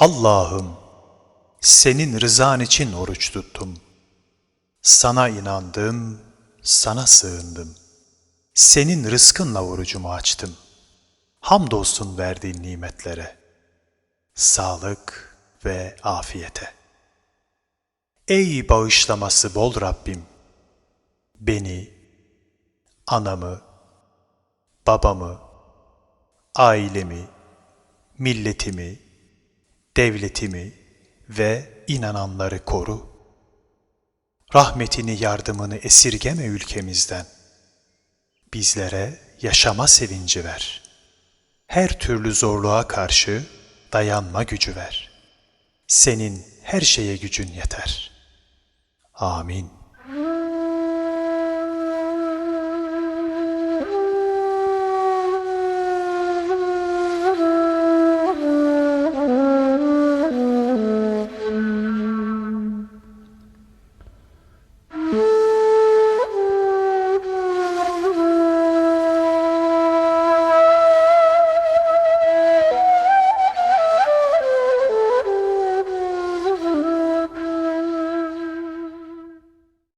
Allah'ım, senin rızan için oruç tuttum. Sana inandım, sana sığındım. Senin rızkınla orucumu açtım. Hamdolsun verdiğin nimetlere. Sağlık ve afiyete. Ey bağışlaması bol Rabbim! Beni, anamı, babamı, ailemi, milletimi, devletimi ve inananları koru. Rahmetini, yardımını esirgeme ülkemizden. Bizlere yaşama sevinci ver. Her türlü zorluğa karşı dayanma gücü ver. Senin her şeye gücün yeter. Amin.